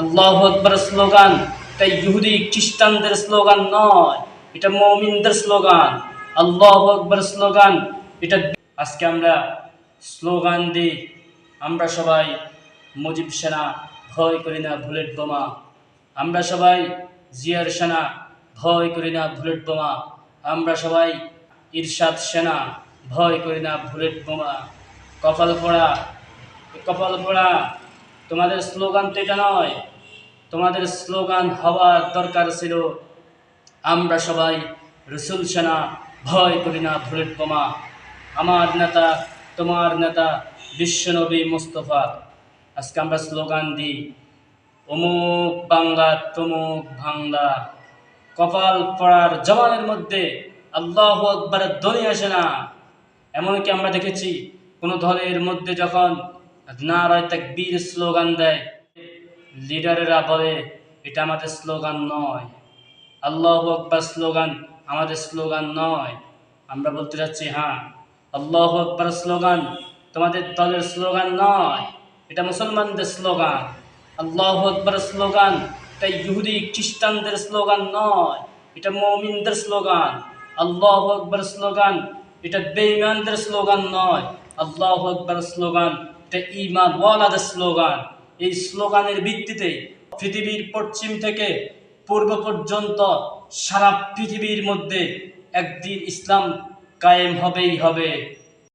আল্লাহ আকবর slogan. এটা ইহুদি, খ্রিস্টানদের স্লোগান নয়, এটা মমিনদের স্লোগান। আল্লাহ আকবর স্লোগান। এটা আজকে আমরা স্লোগান দিই আমরা সবাই মুজিব সেনা, ভয় করি না বুলেট বোমা। আমরা সবাই জিয়ার সেনা, ভয় করি না বুলেট বোমা। আমরা সবাই ইরশাদ সেনা, ভয় করি না বুলেট বোমা। কপাল পড়া কপাল পড়া। তোমাদের স্লোগান তো এটা নয়। তোমাদের স্লোগান হওয়ার দরকার ছিল, আমরা সবাই রসুল সেনা, ভয় করি না বুলেট বোমা। আমার নেতা, তোমার নেতা বিশ্বনবী মুস্তফা। আজকে আমরা স্লোগান দিই, অমুক বাংলা, তমুক ভাংলা কপাল পড়ার জমানের মধ্যে আল্লাহ আকবরের ধ্বনি আসে না। এমনকি আমরা দেখেছি, কোনো দলের মধ্যে যখন নারায় তাকবীর স্লোগান দেয়, লিডারেরা বলে, এটা আমাদের স্লোগান নয়। আল্লাহ আকবর স্লোগান আমাদের স্লোগান নয়। আমরা বলতে চাচ্ছি হ্যাঁ আল্লাহ আকবর স্লোগান তোমাদের দলের স্লোগান নয়। এটা মুসলমানদের স্লোগান। আল্লাহ আকবর স্লোগান এটা ইহুদি খ্রিস্টানদের স্লোগান নয়। এটা মমিনদের স্লোগান। আল্লাহ আকবর স্লোগান এটা বেঈমানদের স্লোগান নয়। আল্লাহ আকবর স্লোগান, এটা ইমান ওয়ালাদের স্লোগান। এই স্লোগানের ভিত্তিতে পৃথিবীর পশ্চিম থেকে পূর্ব পর্যন্ত সারা পৃথিবীর মধ্যে একদিন ইসলাম কায়েম হবেই হবে।